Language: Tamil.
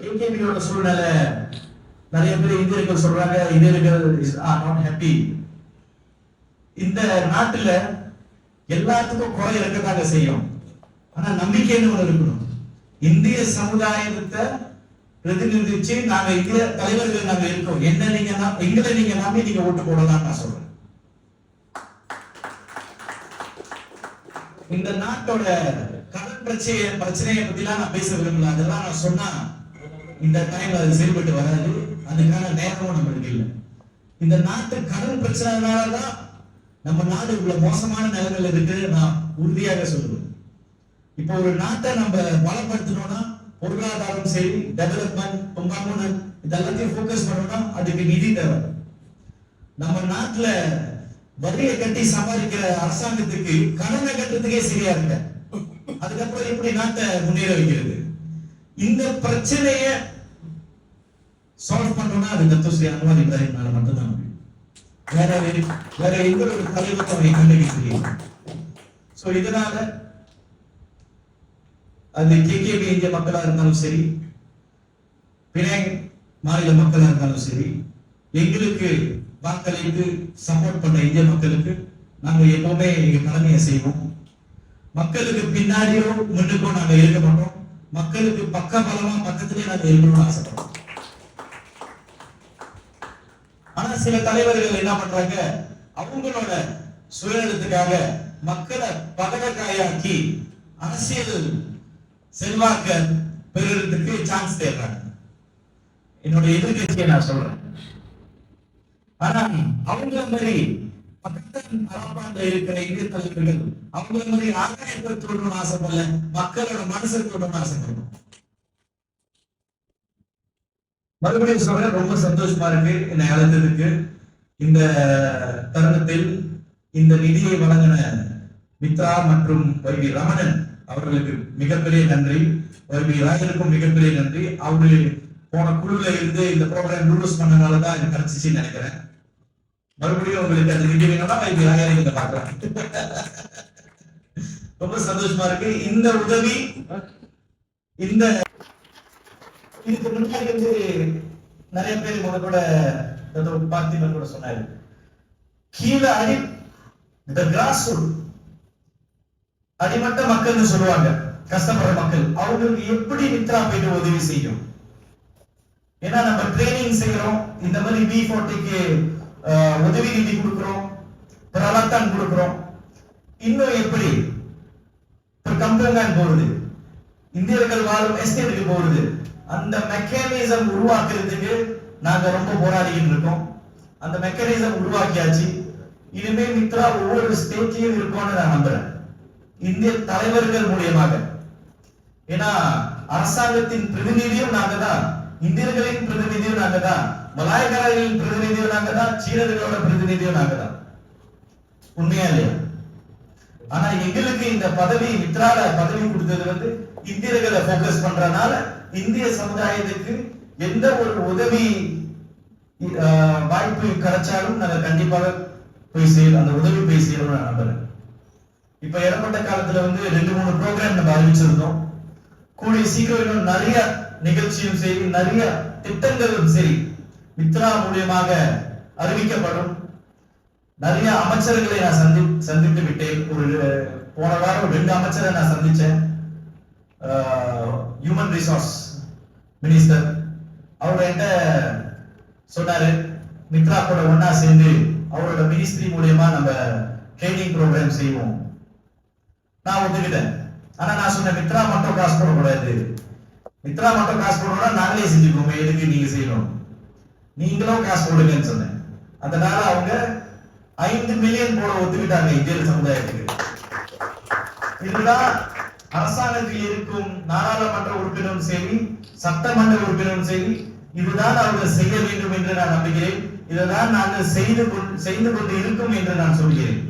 கேகேபியோட சூழ்நிலை நிறைய பேர் இந்தியர்கள் சொல்றாங்க இந்தியர்கள் இஸ் ஆர் நாட் ஹாப்பி இந்த நாட்டுல எல்லாத்துக்கும் குறை இருக்கதாங்க செய்யும். ஆனா நம்பிக்கைன்னு ஒண்ணு இருக்கணும். இந்திய சமுதாயத்தை பிரதிநிதிச்சு நாங்க இந்திய தலைவர்கள் நாங்க இருக்கோம். என்ன நீங்க எங்களை நீங்க நம்பி நீங்க ஓட்டு போடலாம் நான் சொல்றேன். இந்த நாட்டோட கடன் பிரச்சனை பிரச்சனையை பத்திலாம் நான் பேச விரும்பல. அதெல்லாம் நான் சொன்னா இந்த டைம்ல அது செயல்பட்டு வராது. அதுக்கான நேரமும் நம்மளுக்கு இல்லை. இந்த நாட்டு கடன் பிரச்சனைனாலதான் நம்ம நாடு இவ்வளவு மோசமான நிலைமையில இருக்கு. நான் உறுதியாக சொல்லுவேன் இப்போ ஒரு நாட்டை நம்ம பலப்படுத்தணும்னா பொருளாதாரம் சரி டெவலப்மெண்ட் இது இதெல்லாத்தையும் ஃபோக்கஸ் பண்ணணும்னா அதுக்கு நிதி தேவை. நம்ம நாட்டுல வரியை கட்டி சம்பாதிக்கிற அரசாங்கத்துக்கு கடனை கட்டுறதுக்கே சரியா இருக்க அதுக்கப்புறம் எப்படி நாட்டை முன்னேற வைக்கிறது? இந்த பிரச்சனையை சால்வ் பண்ணோம்னா அது தத்துவஸ்ரீ அன்வார் இப்ராஹிம்னால மட்டும்தான் முடியும். வேற வேற எந்த ஒரு தலைவத்தை அவரை கண்டுபிடிக்க ஸோ சோ இதனால அது கேகேபி இந்திய மக்களா இருந்தாலும் சரி பினாங் மாநில மக்களா இருந்தாலும் சரி எங்களுக்கு வாக்களித்து சப்போர்ட் பண்ண இந்திய மக்களுக்கு நாங்க எப்பவுமே எங்க கடமையை செய்வோம். மக்களுக்கு பின்னாடியோ முன்னுக்கோ நாங்க இருக்க மாட்டோம். மக்களுக்கு பக்க பலமா பக்கத்திலே நாங்க இருக்கணும்னு ஆசைப்படுறோம் ஆனா சில தலைவர்கள் என்ன பண்றாங்க? அவங்களோட சுயநலத்துக்காக மக்களை பதகக்காயாக்கி அரசியல் செல்வாக்க பெறுறதுக்கு சான்ஸ் தேடுறாங்க. என்னோட எதிர்கட்சியை நான் சொல்றேன். ஆனா அவங்கள மாதிரி பக்கத்தில் அரபாண்ட இருக்கிற இந்திய தலைவர்கள் மாதிரி ஆதாயத்தை தொடரணும்னு ஆசைப்படல. மக்களோட மனசு தொடரணும்னு ஆசைப்படணும் மறுபடியும் சொல்றேன் ரொம்ப சந்தோஷமா இருக்கு. என்னை அழைத்ததுக்கு இந்த தருணத்தில் இந்த நிதியை வழங்கின மித்ரா மற்றும் வைபி ரமணன் அவர்களுக்கு மிகப்பெரிய நன்றி. வைபி ராயருக்கும் மிகப்பெரிய நன்றி. அவரு போன குழுல இருந்து இந்த ப்ரோக்ராம் இன்ட்ரோடியூஸ் பண்ணனால தான் எனக்கு கிடைச்சிச்சுன்னு நினைக்கிறேன். மறுபடியும் உங்களுக்கு அந்த நிதி வேணும்னா வைபி ராயரை நீங்க பார்க்கலாம். ரொம்ப சந்தோஷமா இருக்கு. இந்த உதவி இந்த இதுக்கு முன்னாடி வந்து நிறைய பேர் கூட கூட ஏதோ பார்த்திபன் கூட சொன்னாரு. கீழே அடி இந்த கிராஸ் அடிமட்ட மக்கள்னு சொல்லுவாங்க கஷ்டப்படுற மக்கள் அவங்களுக்கு எப்படி மித்ரா போயிட்டு உதவி செய்யும்? ஏன்னா நம்ம ட்ரைனிங் செய்யறோம் இந்த மாதிரி பி ஃபோர்ட்டிக்கு உதவி நிதி கொடுக்குறோம் பிரலத்தான் கொடுக்குறோம். இன்னும் எப்படி? இப்ப கம்பங்கன் போறது இந்தியர்கள் வாழும் எஸ்டேட்டுக்கு போறது அந்த மெக்கானிசம் உருவாக்குறதுக்கு நாங்க ரொம்ப போராடிக்கிட்டு இருக்கோம். அந்த மெக்கானிசம் உருவாக்கியாச்சு. இனிமே மித்ரா ஒவ்வொரு ஸ்டேட்லயும் இருக்கும்னு நான் நம்புறேன். இந்திய தலைவர்கள் மூலியமாக. ஏன்னா அரசாங்கத்தின் பிரதிநிதியும் நாங்க தான். இந்தியர்களின் பிரதிநிதியும் நாங்க தான். மலாயக்காரர்களின் பிரதிநிதியும் நாங்க தான். சீனர்களோட பிரதிநிதியும் நாங்க தான். உண்மையா இல்லையா? ஆனா எங்களுக்கு இந்த பதவி மித்ரால பதவி கொடுத்தது வந்து இந்தியர்களை போக்கஸ் பண்றதுனால இந்திய சமுதாயத்துக்கு எந்த ஒரு உதவி வாய்ப்பு கிடைச்சாலும் நாங்க கண்டிப்பாக போய் செய்யணும் அந்த உதவி போய் செய்யணும்னு நான் நம்புறேன். இப்ப இறப்பட்ட காலத்துல வந்து ரெண்டு மூணு ப்ரோக்ராம் நம்ம அறிவிச்சிருந்தோம். கூடிய சீக்கிரம் இன்னும் நிறைய நிகழ்ச்சியும் சரி நிறைய திட்டங்களும் சரி மித்ரா மூலியமாக அறிவிக்கப்படும். நிறைய அமைச்சர்களை நான் சந்தி சந்தித்து விட்டேன். ஒரு போன வாரம் ரெண்டு அமைச்சரை நான் சந்திச்சேன். ஹியூமன் ரிசோர்ஸ் மினிஸ்டர் அவர் என்கிட்ட சொன்னாரு மித்ரா கூட ஒன்னா சேர்ந்து அவரோட மினிஸ்ட்ரி மூலியமா நம்ம ட்ரைனிங் ப்ரோக்ராம் செய்வோம். நான் ஒத்துக்கிட்டேன். ஆனா நான் சொன்னேன் மித்ரா மட்டும் காசு போடக்கூடாது. மித்ரா மட்டும் காசு போடணும்னா நாங்களே செஞ்சுக்கோங்க எதுக்கு நீங்க செய்யணும்? நீங்களும் காசு போடுங்கன்னு சொன்னேன். அதனால அவங்க ஐந்து மில்லியன் போட ஒத்துக்கிட்டாங்க இந்திய சமுதாயத்துக்கு. இதுதான் அரசாங்கத்தில் இருக்கும் நாடாளுமன்ற உறுப்பினரும் சரி சட்டமன்ற உறுப்பினரும் சரி இதுதான் அவர்கள் செய்ய வேண்டும் என்று நான் நம்புகிறேன். இதைதான் நாங்கள் செய்து செய்து கொண்டு இருக்கும் என்று நான் சொல்கிறேன்.